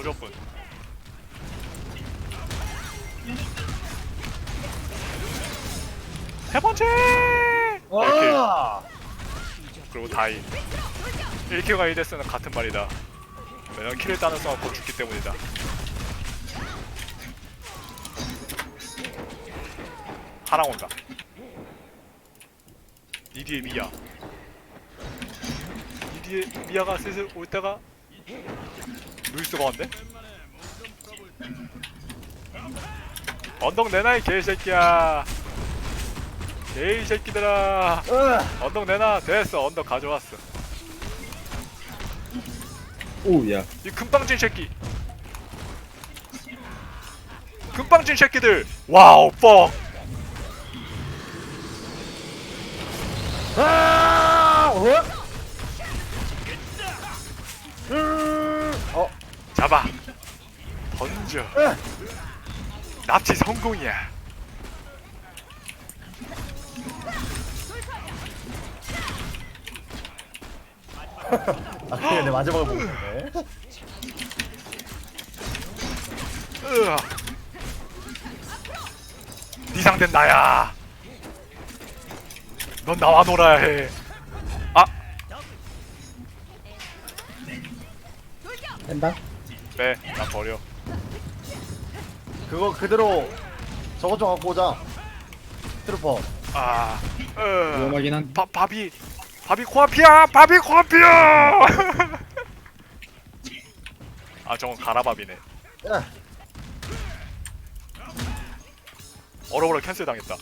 조조분 세 번째! 와! 그리고 다이. 1킬과 1데스는 같은 말이다. 왜냐면 킬을 따는 순간 곧 죽기 때문이다. 하랑 온다. 니 뒤에 미야 니 뒤에 미야가 슬슬 올 때가 루이스가 왔네? 언덕 내놔 이 개새끼야. 개새끼들아. 으! 언덕 내놔. 됐어 언덕 가져왔어. 오야. 이 금빵진 새끼. 금빵진 새끼들. 와우 뻑 아! 잡아 던져 으! 납치 성공이야 아, 그래, 내 마지막을 보고 있네. 으아 네 상대는 나야 넌 나와 놀아야 해 아! 뺀다 빼 나 버려. 그거 그대로 저것 좀 갖고 오자. 트루퍼. 아 으. 위험하긴 한 바, 바비. 바비 코앞이야! 바비 코앞이야! 아 저건 가라밥이네. 야! 얼어버려 캔슬 당했다.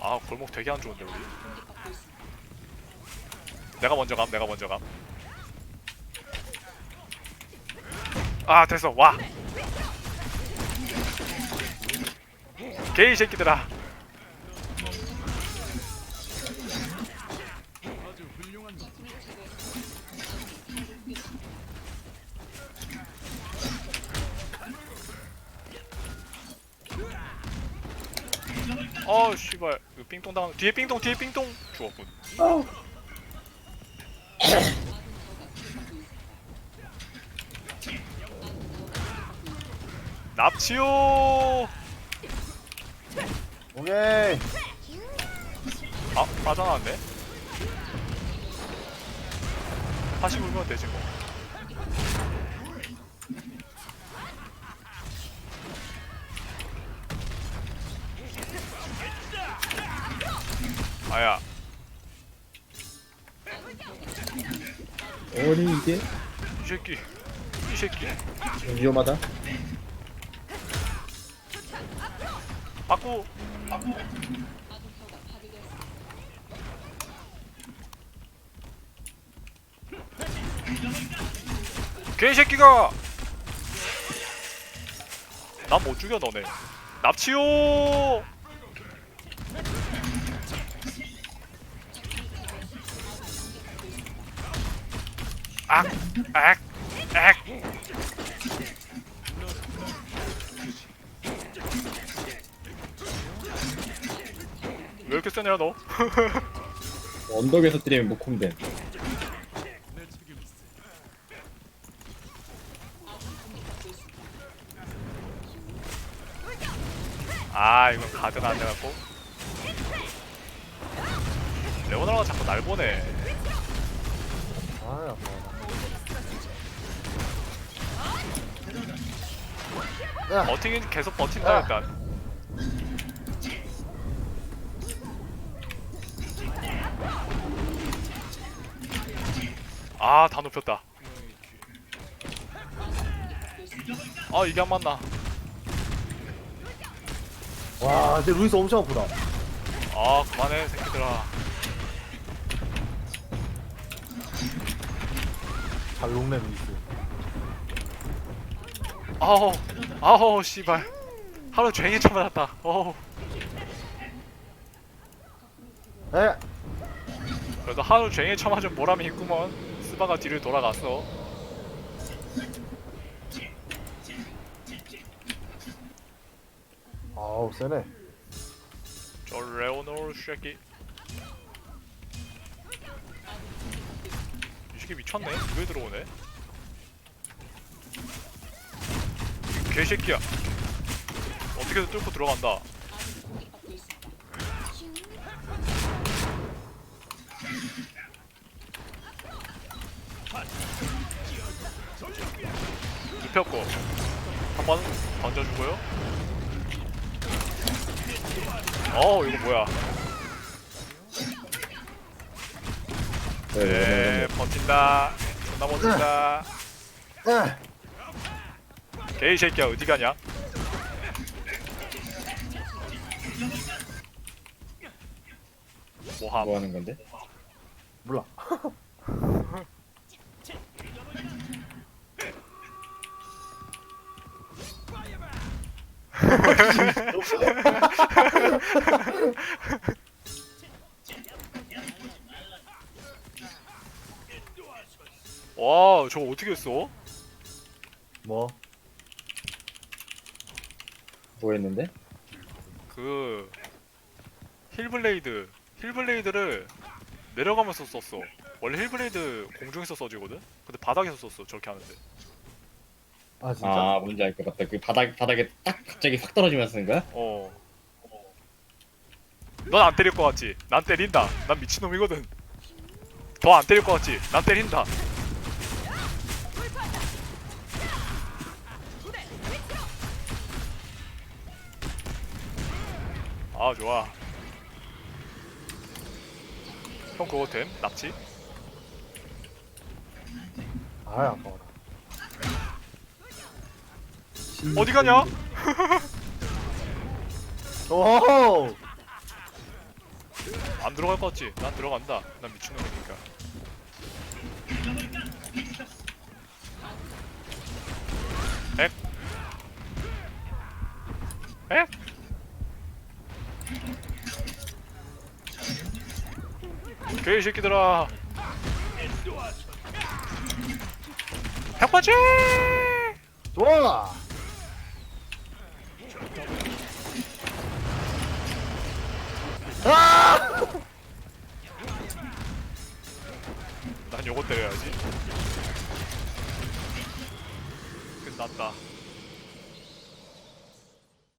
아 골목 되게 안 좋은데 우리. 내가 먼저 감 내가 먼저 감 아 됐어. 와. 게이 새끼들아. 어 씨발. 이거 당한 뒤에 삥똥 뒤에 삥똥. 죽었군 납치요. 오케이. 아 빠져나왔네. 다시 물면 되지 뭐. 아야. 아니 이게? 이 새끼 이 새끼. 위험하다 바꾸. 개새끼가. 난못 죽여 너네. 납치요. 악, 악, 악. 세냐 너? 언덕에서 때리면 목콤된 아 이건 가드가 안 돼갖고 레오나가 자꾸 날 보내 아, 아파. 야, 버티긴 계속 버틴다 아. 일단 아다 눕혔다. 아 이게 안 맞나? 와, 근데 루이스 엄청 아프다. 아 그만해 새끼들아. 잘 녹네, 루이스. 아우 아우 씨발. 하루 종일 쳐맞았다. 어우. 에? 그래도 하루 종일 쳐맞은 보람이 있구먼 스바가 뒤를 돌아갔어 아우, 세네. 저 레오노르 새끼 이 이게 미쳤네. 왜 들어오네? 이 개새끼야. 어떻게든 뚫고 들어간다. 눕혔고 한 번 던져주고요. 어 이거 뭐야? 네 버틴다. 존나 버틴다. 에 개이 새끼야 어디 가냐? 뭐함? 뭐 하는 건데? 몰라 와 저거 어떻게 했어? 뭐 뭐 했는데? 그 힐블레이드 힐블레이드를 내려가면서 썼어. 원래 힐블레이드 공중에서 써지거든. 근데 바닥에서 썼어. 저렇게 하는데. 아 진짜? 아 뭔지 알 것 같다. 그 바닥 바닥에 딱 갑자기 확 떨어지면서 쓰는 거야? 어. 넌 안 때릴 것 같지? 난 때린다. 난 미친놈이거든. 더 안 때릴 것 같지? 난 때린다. 아 좋아. 형 그거 됨? 납치? 아이 아까워라 어디 가냐? 오호 안 들어갈 것 같지? 난 들어간다. 난 미친놈이니까. 엑? 엑? 개이 새끼들아. 백번째! 좋아 아 요거 때려야지. 끝났다.